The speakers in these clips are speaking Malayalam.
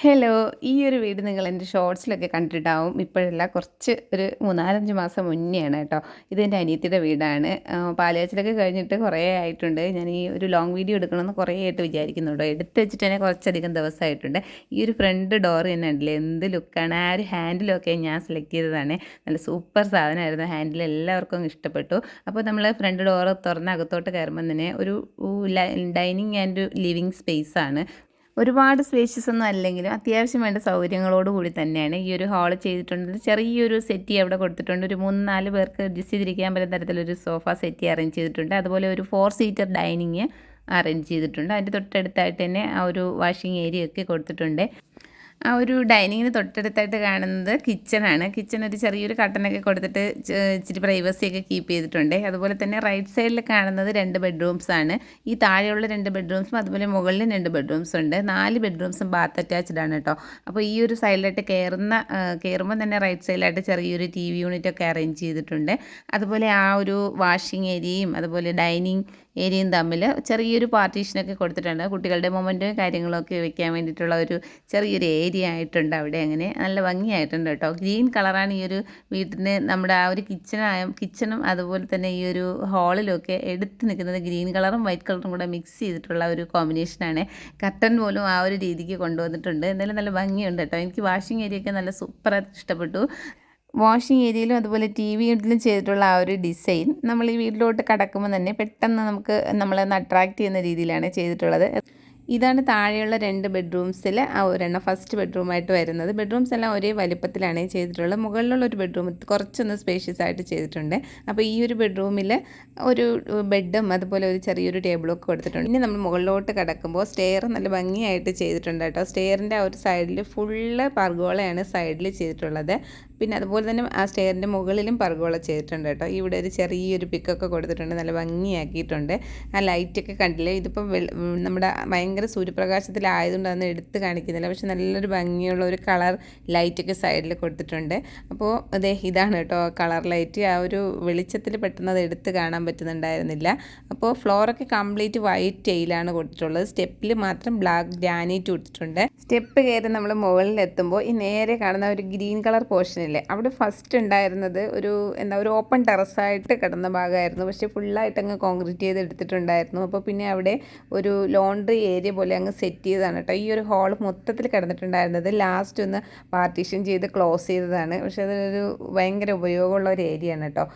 ഹലോ ഈ ഒരു വീട് നിങ്ങൾ എന്റെ ഷോർട്സിലൊക്കെ കണ്ടിട്ടുണ്ടാവും ഇപ്പോഴല്ല കുറച്ച് ഒരു മൂന്നാലഞ്ച് മാസം മുന്നെയാണ് കേട്ടോ. ഇതെന്റെ അനിയത്തിയുടെ വീടാണ്. പാലയാച്ചിലൊക്കെ കഴിഞ്ഞിട്ട് കുറേ ആയിട്ടുണ്ട്. ഞാൻ ഈ ഒരു ലോങ് വീഡിയോ എടുക്കണമെന്ന് കുറേ ആയിട്ട് വിചാരിക്കുന്നുണ്ടോ. എടുത്ത് വെച്ചിട്ട് തന്നെ കുറച്ചധികം ദിവസമായിട്ടുണ്ട്. ഈ ഒരു ഫ്രണ്ട് ഡോർ തന്നെ ഉണ്ടല്ലേ? എന്ത് ലുക്കാണ് ആ ഒരു ഹാൻഡിലൊക്കെ ഞാൻ സെലക്ട് ചെയ്തതാണ്. നല്ല സൂപ്പർ സാധനമായിരുന്നു. ഹാൻഡിൽ എല്ലാവർക്കും ഇഷ്ടപ്പെട്ടു. അപ്പോൾ നമ്മൾ ഫ്രണ്ട് ഡോർ തുറന്ന് അകത്തോട്ട് കയറുമ്പോൾ തന്നെ ഒരു ഡൈനിങ് ആൻഡ് ലിവിങ് സ്പേസ് ആണ്. ഒരുപാട് സ്പേഷ്യസ് ഒന്നും അല്ലെങ്കിലും അത്യാവശ്യം വേണ്ട സൗകര്യങ്ങളോട് കൂടി തന്നെയാണ്. ഈ ഒരു ഹാൾ ചെയ്തിട്ടുണ്ട്. ചെറിയൊരു സെറ്റി അവിടെ കൊടുത്തിട്ടുണ്ട്. ഒരു മൂന്ന് നാല് പേർക്ക് അഡ്ജസ്റ്റ് ചെയ്തിരിക്കാൻ പറ്റുന്ന തരത്തിലൊരു സോഫ സെറ്റി അറേഞ്ച് ചെയ്തിട്ടുണ്ട്. അതുപോലെ ഒരു ഫോർ സീറ്റർ ഡൈനിങ് അറേഞ്ച് ചെയ്തിട്ടുണ്ട്. അതിന്റെ തൊട്ടടുത്തായിട്ട് തന്നെ ആ ഒരു വാഷിംഗ് ഏരിയ ഒക്കെ കൊടുത്തിട്ടുണ്ട്. ആ ഒരു ഡൈനിങ്ങിന് തൊട്ടടുത്തായിട്ട് കാണുന്നത് കിച്ചണാണ് കിച്ചൺ ഒരു ചെറിയൊരു കട്ടനൊക്കെ കൊടുത്തിട്ട് ഇച്ചിരി പ്രൈവസിയൊക്കെ കീപ്പ് ചെയ്തിട്ടുണ്ട്. അതുപോലെ തന്നെ റൈറ്റ് സൈഡിൽ കാണുന്നത് രണ്ട് ബെഡ്റൂംസ് ആണ്. ഈ താഴെയുള്ള രണ്ട് ബെഡ്റൂംസും അതുപോലെ മുകളിലും രണ്ട് ബെഡ്റൂംസ് ഉണ്ട്. നാല് ബെഡ്റൂംസും ബാത്ത് അറ്റാച്ച്ഡ് ആണ് കേട്ടോ അപ്പോൾ ഈ ഒരു സൈഡിലായിട്ട് കയറുന്ന കയറുമ്പോൾ തന്നെ റൈറ്റ് സൈഡിലായിട്ട് ചെറിയൊരു ടി വി യൂണിറ്റ് ഒക്കെ അറേഞ്ച് ചെയ്തിട്ടുണ്ട്. അതുപോലെ ആ ഒരു വാഷിംഗ് ഏരിയയും അതുപോലെ ഡൈനിങ് ഏരിയയും തമ്മിൽ ചെറിയൊരു പാർട്ടീഷനൊക്കെ കൊടുത്തിട്ടുണ്ട്. കുട്ടികളുടെ മൊമെന്റും കാര്യങ്ങളൊക്കെ വെക്കാൻ വേണ്ടിയിട്ടുള്ള ഒരു ചെറിയൊരു ഏരിയ ആയിട്ടുണ്ട് അവിടെ അങ്ങനെ. നല്ല ഭംഗിയായിട്ടുണ്ട് കേട്ടോ. ഗ്രീൻ കളറാണ് ഈ ഒരു വീട്ടിന് നമ്മുടെ ആ ഒരു കിച്ചണായ കിച്ചണും അതുപോലെ തന്നെ ഈ ഒരു ഹാളിലൊക്കെ എടുത്ത് നിൽക്കുന്നത് ഗ്രീൻ കളറും വൈറ്റ് കളറും കൂടെ മിക്സ് ചെയ്തിട്ടുള്ള ഒരു കോമ്പിനേഷനാണ് കർട്ടൻ പോലും ആ ഒരു രീതിക്ക് കൊണ്ടുവന്നിട്ടുണ്ട്. എന്തായാലും നല്ല ഭംഗിയുണ്ട് കേട്ടോ. എനിക്ക് വാഷിംഗ് ഏരിയ ഒക്കെ നല്ല സൂപ്പറായിട്ട് ഇഷ്ടപ്പെട്ടു. വാഷിംഗ് ഏരിയയിലും അതുപോലെ ടി വി യൂണിറ്റിലും ചെയ്തിട്ടുള്ള ആ ഒരു ഡിസൈൻ നമ്മൾ ഈ വീട്ടിലോട്ട് കടക്കുമ്പോൾ തന്നെ പെട്ടെന്ന് നമുക്ക് നമ്മളെ അട്രാക്റ്റ് ചെയ്യുന്ന രീതിയിലാണ് ചെയ്തിട്ടുള്ളത്. ഇതാണ് താഴെയുള്ള രണ്ട് ബെഡ്റൂംസിൽ ആ ഒരെണ്ണം ഫസ്റ്റ് ബെഡ്റൂമായിട്ട് വരുന്നത്. ബെഡ്റൂംസ് എല്ലാം ഒരേ വലിപ്പത്തിലാണ് ചെയ്തിട്ടുള്ളത്. മുകളിലുള്ള ഒരു ബെഡ്റൂം കുറച്ചൊന്ന് സ്പേഷ്യസ് ആയിട്ട് ചെയ്തിട്ടുണ്ട്. അപ്പോൾ ഈ ഒരു ബെഡ്റൂമിൽ ഒരു ബെഡും അതുപോലെ ഒരു ചെറിയൊരു ടേബിളും ഒക്കെ കൊടുത്തിട്ടുണ്ട്. ഇനി നമ്മൾ മുകളിലോട്ട് കിടക്കുമ്പോൾ സ്റ്റെയർ നല്ല ഭംഗിയായിട്ട് ചെയ്തിട്ടുണ്ട് കേട്ടോ. സ്റ്റെയറിന്റെ ആ ഒരു സൈഡിൽ ഫുള്ള് പർഗോളയാണ് സൈഡിൽ ചെയ്തിട്ടുള്ളത്. പിന്നെ അതുപോലെ തന്നെ ആ സ്റ്റെയറിന്റെ മുകളിലും പർഗോള ചെയ്തിട്ടുണ്ട് കേട്ടോ. ഇവിടെ ഒരു ചെറിയൊരു പിക്കൊക്കെ കൊടുത്തിട്ടുണ്ട് നല്ല ഭംഗിയാക്കിയിട്ടുണ്ട്. ആ ലൈറ്റൊക്കെ കണ്ടില്ലേ? ഇതിപ്പം നമ്മുടെ ഭയങ്കര സൂര്യപ്രകാശത്തിലായതുകൊണ്ട് അതൊന്നും എടുത്ത് കാണിക്കുന്നില്ല. പക്ഷെ നല്ലൊരു ഭംഗിയുള്ള ഒരു കളർ ലൈറ്റൊക്കെ സൈഡിൽ കൊടുത്തിട്ടുണ്ട്. അപ്പോൾ അതെ ഇതാണ് കേട്ടോ കളർ ലൈറ്റ്. ആ ഒരു വെളിച്ചത്തിൽ പെട്ടെന്ന് അത് എടുത്ത് കാണാൻ പറ്റുന്നുണ്ടായിരുന്നില്ല. അപ്പോൾ ഫ്ലോറൊക്കെ കംപ്ലീറ്റ് വൈറ്റ് ടെയിലാണ് കൊടുത്തിട്ടുള്ളത്. സ്റ്റെപ്പിൽ മാത്രം ബ്ലാക്ക് ഗ്രാനൈറ്റ് കൊടുത്തിട്ടുണ്ട്. സ്റ്റെപ്പ് കയറി നമ്മൾ മുകളിൽ എത്തുമ്പോൾ ഈ നേരെ കാണുന്ന ഒരു ഗ്രീൻ കളർ പോർഷൻ ഇല്ലേ അവിടെ ഫസ്റ്റ് ഉണ്ടായിരുന്നത് ഒരു എന്താ ഒരു ഓപ്പൺ ടെറസായിട്ട് കിടന്ന ഭാഗമായിരുന്നു. പക്ഷേ ഫുള്ളായിട്ട് അങ്ങ് കോൺക്രീറ്റ് ചെയ്ത് എടുത്തിട്ടുണ്ടായിരുന്നു. അപ്പോൾ പിന്നെ അവിടെ ഒരു ലോണ്ടറി ഏരിയ പോലെ അങ്ങ് സെറ്റ് ചെയ്തതാണ് കേട്ടോ. ഈ ഒരു ഹാൾ മൊത്തത്തിൽ കിടന്നിട്ടുണ്ടായിരുന്നത് ലാസ്റ്റ് ഒന്ന് പാർട്ടീഷൻ ചെയ്ത് ക്ലോസ് ചെയ്തതാണ്. പക്ഷേ അതൊരു ഭയങ്കര ഉപയോഗമുള്ള ഒരു ഏരിയ ആണ് കേട്ടോ.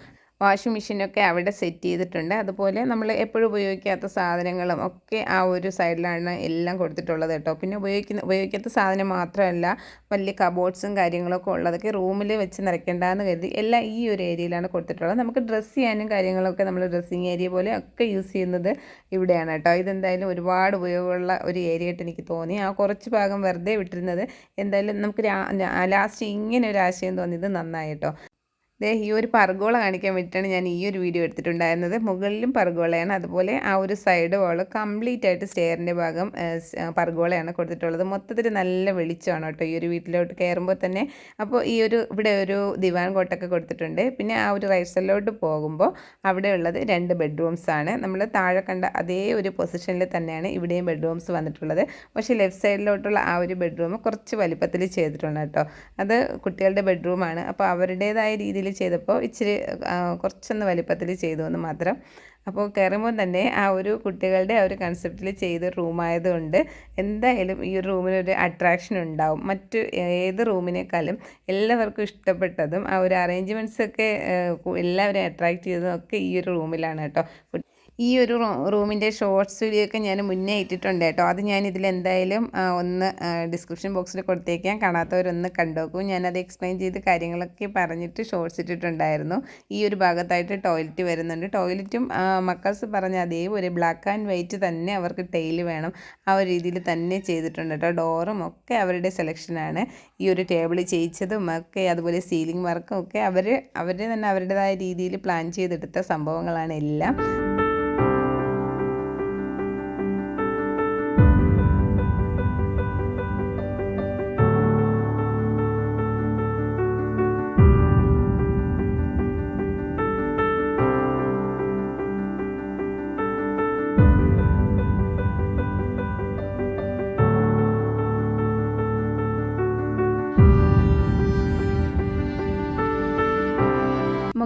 വാഷിംഗ് മെഷീനൊക്കെ അവിടെ സെറ്റ് ചെയ്തിട്ടുണ്ട്. അതുപോലെ നമ്മൾ എപ്പോഴും ഉപയോഗിക്കാത്ത സാധനങ്ങളും ഒക്കെ ആ ഒരു സൈഡിലാണ് എല്ലാം കൊടുത്തിട്ടുള്ളത് കേട്ടോ. പിന്നെ ഉപയോഗിക്കുന്ന ഉപയോഗിക്കാത്ത സാധനം മാത്രമല്ല വലിയ കബോർഡ്സും കാര്യങ്ങളൊക്കെ ഉള്ളതൊക്കെ റൂമിൽ വെച്ച് നിറയ്ക്കേണ്ടതെന്ന് കരുതി എല്ലാം ഈ ഒരു ഏരിയയിലാണ് കൊടുത്തിട്ടുള്ളത്. നമുക്ക് ഡ്രസ്സ് ചെയ്യാനും കാര്യങ്ങളൊക്കെ നമ്മൾ ഡ്രസ്സിങ് ഏരിയ പോലെ ഒക്കെ യൂസ് ചെയ്യുന്നത് ഇവിടെയാണ് കേട്ടോ. ഇതെന്തായാലും ഒരുപാട് ഉപയോഗമുള്ള ഒരു ഏരിയ ആയിട്ട് എനിക്ക് തോന്നി. ആ കുറച്ച് ഭാഗം വെറുതെ വിട്ടിരുന്നത് എന്തായാലും നമുക്ക് ലാസ്റ്റ് ഇങ്ങനെ ഒരു ആശയം തോന്നിയത് നന്നായി കേട്ടോ. ദേ ഈ ഒരു പർഗോള കാണിക്കാൻ വേണ്ടിയിട്ടാണ് ഞാൻ ഈ ഒരു വീഡിയോ എടുത്തിട്ടുണ്ടായിരുന്നത്. മുകളിലും പർഗോളയാണ്. അതുപോലെ ആ ഒരു സൈഡ് വാൾ കംപ്ലീറ്റ് ആയിട്ട് സ്റ്റെയറിന്റെ ഭാഗം പർഗോളയാണ് കൊടുത്തിട്ടുള്ളത്. മൊത്തത്തിൽ നല്ല വെളിച്ചമാണ് കേട്ടോ ഈ ഒരു വീട്ടിലോട്ട് കയറുമ്പോൾ തന്നെ. അപ്പോൾ ഈ ഒരു ഇവിടെ ഒരു ദിവാൻ കോട്ടൊക്കെ കൊടുത്തിട്ടുണ്ട്. പിന്നെ ആ ഒരു റൈറ്റ് സൈഡിലോട്ട് പോകുമ്പോൾ അവിടെ ഉള്ളത് രണ്ട് ബെഡ്റൂംസ് ആണ്. നമ്മൾ താഴെ കണ്ട അതേ ഒരു പൊസിഷനിൽ തന്നെയാണ് ഇവിടെയും ബെഡ്റൂംസ് വന്നിട്ടുള്ളത്. പക്ഷേ ലെഫ്റ്റ് സൈഡിലോട്ടുള്ള ആ ഒരു ബെഡ്റൂം കുറച്ച് വലിപ്പത്തിൽ ചെയ്തിട്ടുണ്ട് കേട്ടോ. അത് കുട്ടികളുടെ ബെഡ്റൂമാണ് അപ്പോൾ അവരുടേതായ രീതിയിൽ ചെയ്തപ്പോൾ ഇച്ചിരി കുറച്ചൊന്ന് വലിപ്പത്തിൽ ചെയ്തു എന്ന് മാത്രം. അപ്പോൾ കയറുമ്പോൾ തന്നെ ആ ഒരു കുട്ടികളുടെ ആ ഒരു കൺസെപ്റ്റിൽ ചെയ്ത റൂമായതുകൊണ്ട് എന്തായാലും ഈ റൂമിനൊരു അട്രാക്ഷൻ ഉണ്ടാവും. മറ്റ് ഏത് റൂമിനേക്കാളും എല്ലാവർക്കും ഇഷ്ടപ്പെട്ടതും ആ ഒരു അറേഞ്ച്മെന്റ്സൊക്കെ എല്ലാവരെയും അട്രാക്റ്റ് ചെയ്തതും ഒക്കെ ഈ ഒരു റൂമിലാണ് കേട്ടോ. ഈ ഒരു റൂമിന്റെ ഷോർട്സ് വീഡിയോ ഒക്കെ ഞാൻ മുന്നേ ഇട്ടിട്ടുണ്ട് കേട്ടോ. അത് ഞാൻ ഇതിൽ എന്തായാലും ഒന്ന് ഡിസ്ക്രിപ്ഷൻ ബോക്സിൽ കൊടുത്തേക്കാം. കാണാത്തവരൊന്ന് കണ്ടോക്കും. ഞാനത് എക്സ്പ്ലെയിൻ ചെയ്ത് കാര്യങ്ങളൊക്കെ പറഞ്ഞിട്ട് ഷോർട്സ് ഇട്ടിട്ടുണ്ടായിരുന്നു. ഈ ഒരു ഭാഗത്തായിട്ട് ടോയ്ലറ്റ് വരുന്നുണ്ട്. ടോയ്ലറ്റും മക്കൾസ് പറഞ്ഞ അതേപോലെ ബ്ലാക്ക് ആൻഡ് വൈറ്റ് തന്നെ അവർക്ക് ടെയിൽ വേണം. ആ ഒരു രീതിയിൽ തന്നെ ചെയ്തിട്ടുണ്ട് കേട്ടോ. ഡോറും ഒക്കെ അവരുടെ സെലക്ഷനാണ് ഈ ഒരു ടേബിൾ ചെയ്യിച്ചതും ഒക്കെ അതുപോലെ സീലിംഗ് വർക്കും ഒക്കെ അവർ അവർ തന്നെ അവരുടേതായ രീതിയിൽ പ്ലാൻ ചെയ്തെടുത്ത സംഭവങ്ങളാണ് എല്ലാം.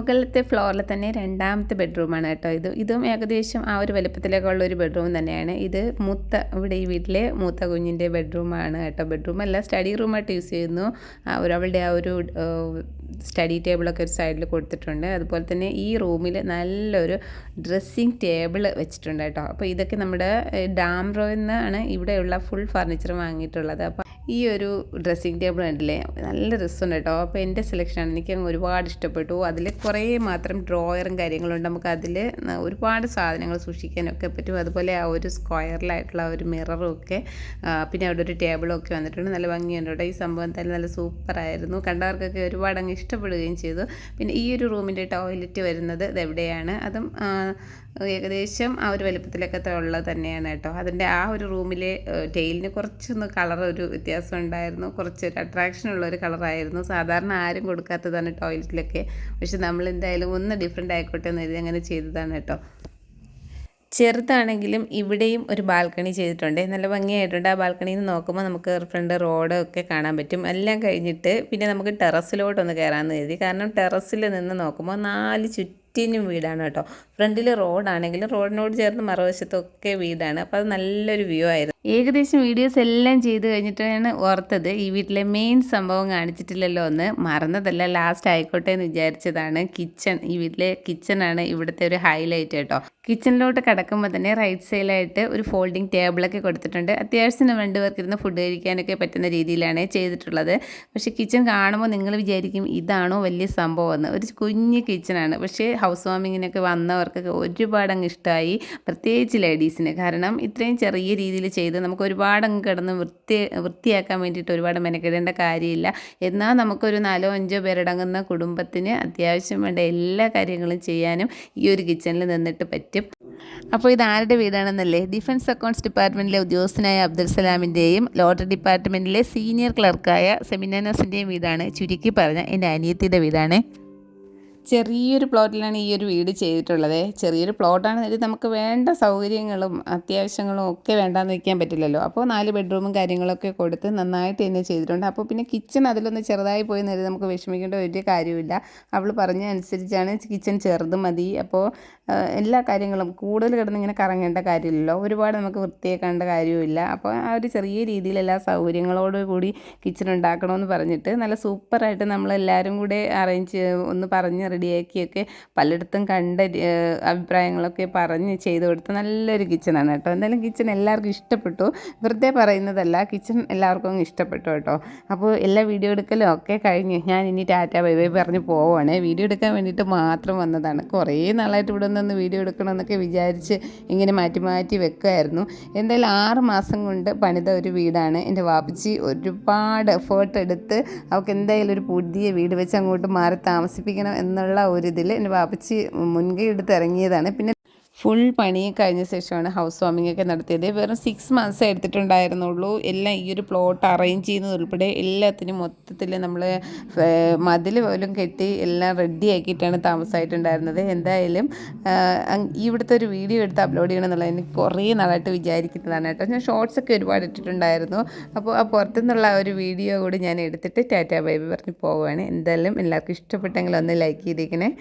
മുകളിലത്തെ ഫ്ലോറിൽ തന്നെ രണ്ടാമത്തെ ബെഡ്റൂമാണ് കേട്ടോ ഇത്. ഇതും ഏകദേശം ആ ഒരു വലുപ്പത്തിലേക്കുള്ള ഒരു ബെഡ്റൂം തന്നെയാണ്. ഇത് മൂത്ത ഇവിടെ ഈ വീട്ടിലെ മൂത്ത കുഞ്ഞിന്റെ ബെഡ്റൂമാണ് കേട്ടോ. ബെഡ്റൂം അല്ല സ്റ്റഡി റൂമായിട്ട് യൂസ് ചെയ്യുന്നു. അവളുടെ ആ ഒരു സ്റ്റഡി ടേബിളൊക്കെ ഒരു സൈഡിൽ കൊടുത്തിട്ടുണ്ട്. അതുപോലെ തന്നെ ഈ റൂമിൽ നല്ലൊരു ഡ്രസ്സിങ് ടേബിൾ വെച്ചിട്ടുണ്ട് കേട്ടോ. അപ്പോൾ ഇതൊക്കെ നമ്മുടെ ഡാംറോയിൽ നിന്നാണ് ഇവിടെയുള്ള ഫുൾ ഫർണിച്ചർ വാങ്ങിയിട്ടുള്ളത്. അപ്പോൾ ഈ ഒരു ഡ്രസ്സിങ് ടേബിൾ കണ്ടില്ലേ? നല്ല രസമുണ്ട് കേട്ടോ അപ്പോൾ എന്റെ സെലക്ഷനാണ് എനിക്ക് ഒരുപാട് ഇഷ്ടപ്പെട്ടു. അതിൽ കുറേ മാത്രം ഡ്രോയറും കാര്യങ്ങളുണ്ട്. നമുക്ക് അതിൽ ഒരുപാട് സാധനങ്ങൾ സൂക്ഷിക്കാനൊക്കെ പറ്റും. അതുപോലെ ആ ഒരു സ്ക്വയറിലായിട്ടുള്ള ഒരു മിററും ഒക്കെ പിന്നെ അവിടെ ഒരു ടേബിളും ഒക്കെ വന്നിട്ടുണ്ട്. നല്ല ഭംഗിയുണ്ട് കേട്ടോ ഈ സംഭവം തന്നെ നല്ല സൂപ്പറായിരുന്നു കണ്ടവർക്കൊക്കെ ഒരുപാട് അങ്ങ് ഇഷ്ടപ്പെടുകയും ചെയ്തു. പിന്നെ ഈ ഒരു റൂമിന്റെ ടോയ്ലറ്റ് വരുന്നത് ഇത് എവിടെയാണ് അതും ഏകദേശം ആ ഒരു വലുപ്പത്തിലൊക്കെ ഉള്ളത് തന്നെയാണ് കേട്ടോ. അതിന്റെ ആ ഒരു റൂമിലെ ടെയിലിന് കുറച്ചൊന്ന് കളർ ഒരു വ്യത്യാസം ഉണ്ടായിരുന്നു. കുറച്ചൊരു അട്രാക്ഷൻ ഉള്ള ഒരു കളറായിരുന്നു സാധാരണ ആരും കൊടുക്കാത്തതാണ് ടോയ്ലറ്റിലൊക്കെ പക്ഷെ നമ്മൾ എന്തായാലും ഒന്ന് ഡിഫറെന്റ് ആയിക്കോട്ടെ എന്ന് കരുതി അങ്ങനെ ചെയ്തതാണ് കേട്ടോ. ചെറുതാണെങ്കിലും ഇവിടെയും ഒരു ബാൽക്കണി ചെയ്തിട്ടുണ്ട്. നല്ല ഭംഗിയായിട്ടുണ്ട്. ആ ബാൽക്കണിയിൽ നിന്ന് നോക്കുമ്പോൾ നമുക്ക് ഫ്രണ്ട് റോഡ് ഒക്കെ കാണാൻ പറ്റും. എല്ലാം കഴിഞ്ഞിട്ട് പിന്നെ നമുക്ക് ടെറസിലോട്ടൊന്ന് കയറാമെന്ന് കരുതി. കാരണം ടെറസിൽ നിന്ന് നോക്കുമ്പോൾ നാല് ചുറ്റിനും വീടാണ് കേട്ടോ. ഫ്രണ്ടിൽ റോഡാണെങ്കിലും റോഡിനോട് ചേർന്ന് മറുവശത്തൊക്കെ വീടാണ്. അപ്പോൾ അത് നല്ലൊരു വ്യൂ ആയിരുന്നു. ഏകദേശം വീഡിയോസ് എല്ലാം ചെയ്ത് കഴിഞ്ഞിട്ടാണ് ഓർത്തത്. ഈ വീട്ടിലെ മെയിൻ സംഭവം കാണിച്ചിട്ടില്ലല്ലോ എന്ന്. മറന്നതല്ല ലാസ്റ്റ് ആയിക്കോട്ടെ എന്ന് വിചാരിച്ചതാണ് കിച്ചൺ ഈ വീട്ടിലെ കിച്ചണാണ് ഇവിടുത്തെ ഒരു ഹൈലൈറ്റ് കേട്ടോ. കിച്ചണിലോട്ട് കിടക്കുമ്പോൾ തന്നെ റൈറ്റ് സൈഡിലായിട്ട് ഒരു ഫോൾഡിങ് ടേബിളൊക്കെ കൊടുത്തിട്ടുണ്ട്. അത്യാവശ്യം രണ്ട് പേർക്ക് ഇരുന്ന് ഫുഡ് കഴിക്കാനൊക്കെ പറ്റുന്ന രീതിയിലാണ് ചെയ്തിട്ടുള്ളത്. പക്ഷേ കിച്ചൺ കാണുമ്പോൾ നിങ്ങൾ വിചാരിക്കും ഇതാണോ വലിയ സംഭവം എന്ന്. ഒരു കുഞ്ഞ് കിച്ചണാണ് പക്ഷേ ഹൗസ് വാമിങ്ങിനൊക്കെ വന്നവർക്കൊക്കെ ഒരുപാട് അങ്ങ് ഇഷ്ടമായി പ്രത്യേകിച്ച് ലേഡീസിന് കാരണം ഇത്രയും ചെറിയ രീതിയിൽ ചെയ്ത് നമുക്ക് ഒരുപാട് അങ്ങ് കിടന്ന് വൃത്തി വൃത്തിയാക്കാൻ വേണ്ടിയിട്ട് ഒരുപാട് മെനക്കെടേണ്ട കാര്യമില്ല. എന്നാൽ നമുക്കൊരു നാലോ അഞ്ചോ പേരടങ്ങുന്ന കുടുംബത്തിന് അത്യാവശ്യം വേണ്ട എല്ലാ കാര്യങ്ങളും ചെയ്യാനും ഈ ഒരു കിച്ചണിൽ നിന്നിട്ട് പറ്റും. അപ്പോൾ ഇത് ആരുടെ വീടാണെന്നല്ലേ? ഡിഫൻസ് അക്കൗണ്ട്സ് ഡിപ്പാർട്ട്മെന്റിലെ ഉദ്യോഗസ്ഥനായ അബ്ദുൽ സലാമിന്റെയും ലോട്ടറി ഡിപ്പാർട്ട്മെന്റിലെ സീനിയർ ക്ലർക്കായ സെമിനാനോസിന്റെയും വീടാണ് ചുരുക്കി പറഞ്ഞ എന്റെ അനിയത്തിയുടെ വീടാണ്. ചെറിയൊരു പ്ലോട്ടിലാണ് ഈ ഒരു വീട് ചെയ്തിട്ടുള്ളത്. ചെറിയൊരു പ്ലോട്ടാണ്. ഇത് നമുക്ക് വേണ്ട സൗകര്യങ്ങളും അത്യാവശ്യങ്ങളും ഒക്കെ വേണ്ടാന്ന് വയ്ക്കാൻ പറ്റില്ലല്ലോ. അപ്പോൾ നാല് ബെഡ്റൂമും കാര്യങ്ങളൊക്കെ കൊടുത്ത് നന്നായിട്ട് തന്നെ ചെയ്തിട്ടുണ്ട്. അപ്പോൾ പിന്നെ കിച്ചൺ അതിലൊന്ന് ചെറുതായി പോയി നേരെ നമുക്ക് വിഷമിക്കേണ്ട ഒരു കാര്യമില്ല അവൾ പറഞ്ഞ അനുസരിച്ചാണ് കിച്ചൺ ചെറുത് മതി. അപ്പോൾ എല്ലാ കാര്യങ്ങളും കൂടുതൽ കിടന്ന് ഇങ്ങനെ കറങ്ങേണ്ട കാര്യമില്ലല്ലോ. ഒരുപാട് നമുക്ക് വൃത്തിയാക്കേണ്ട കാര്യമില്ല അപ്പോൾ ആ ഒരു ചെറിയ രീതിയിൽ എല്ലാ സൗകര്യങ്ങളോട് കൂടി കിച്ചൺ ഉണ്ടാക്കണമെന്ന് പറഞ്ഞിട്ട് നല്ല സൂപ്പറായിട്ട് നമ്മളെല്ലാവരും കൂടെ അറേഞ്ച് ഒന്ന് പറഞ്ഞ് റെഡിയാക്കിയൊക്കെ പലയിടത്തും കണ്ട അഭിപ്രായങ്ങളൊക്കെ പറഞ്ഞ് ചെയ്ത് കൊടുത്ത നല്ലൊരു കിച്ചണാണ് കേട്ടോ. എന്തായാലും കിച്ചൺ എല്ലാവർക്കും ഇഷ്ടപ്പെട്ടു. വെറുതെ പറയുന്നതല്ല കിച്ചൺ എല്ലാവർക്കും ഇഷ്ടപ്പെട്ടു കേട്ടോ. അപ്പോൾ എല്ലാ വീഡിയോ എടുക്കലും ഒക്കെ കഴിഞ്ഞ് ഞാൻ ഇനി ടാറ്റ ബൈ ബൈ പറഞ്ഞ് പോവുകയാണ്. വീഡിയോ എടുക്കാൻ വേണ്ടിയിട്ട് മാത്രം വന്നതാണ്. കുറേ നാളായിട്ട് ഇവിടെ നിന്ന് വീഡിയോ എടുക്കണമെന്നൊക്കെ വിചാരിച്ച് ഇങ്ങനെ മാറ്റി മാറ്റി വെക്കുമായിരുന്നു എന്തായാലും ആറ് മാസം കൊണ്ട് പണിത ഒരു വീടാണ്. എന്റെ വാപ്പച്ചി ഒരുപാട് എഫേർട്ട് എടുത്ത് അവൾക്ക് എന്തായാലും ഒരു പുതിയ വീട് വെച്ച് അങ്ങോട്ട് മാറി താമസിപ്പിക്കണം എന്നുള്ള ഒരു ഒരിതിൽ എന്റെ വാപ്പച്ചി മുൻകൈ എടുത്ത് ഇറങ്ങിയതാണ്. പിന്നെ ഫുൾ പണി കഴിഞ്ഞ ശേഷമാണ് ഹൗസ് വാമിംഗ് ഒക്കെ നടത്തിയത്. വെറും സിക്സ് മന്ത്സ് എടുത്തിട്ടുണ്ടായിരുന്നുള്ളൂ. എല്ലാം ഈ ഒരു പ്ലോട്ട് അറേഞ്ച് ചെയ്യുന്നത് ഉൾപ്പെടെ എല്ലാത്തിനും മൊത്തത്തിൽ നമ്മൾ മതിൽ പോലും കെട്ടി എല്ലാം റെഡി ആക്കിയിട്ടാണ് താമസമായിട്ടുണ്ടായിരുന്നത് എന്തായാലും ഇവിടുത്തെ ഒരു വീഡിയോ എടുത്ത് അപ്ലോഡ് ചെയ്യണം എന്നുള്ളത് എനിക്ക് കുറേ നാളായിട്ട് വിചാരിക്കുന്നതാണ് കേട്ടോ. ഞാൻ ഷോർട്സ് ഒക്കെ ഒരുപാട് ഇട്ടിട്ടുണ്ടായിരുന്നു. അപ്പോൾ ആ പുറത്തുനിന്നുള്ള ഒരു വീഡിയോ കൂടി ഞാൻ എടുത്തിട്ട് ടാറ്റ ബൈബി പറഞ്ഞ് പോവുകയാണ്. എന്തായാലും എല്ലാവർക്കും ഇഷ്ടപ്പെട്ടെങ്കിൽ ഒന്ന് ലൈക്ക് ചെയ്തേക്കണേ.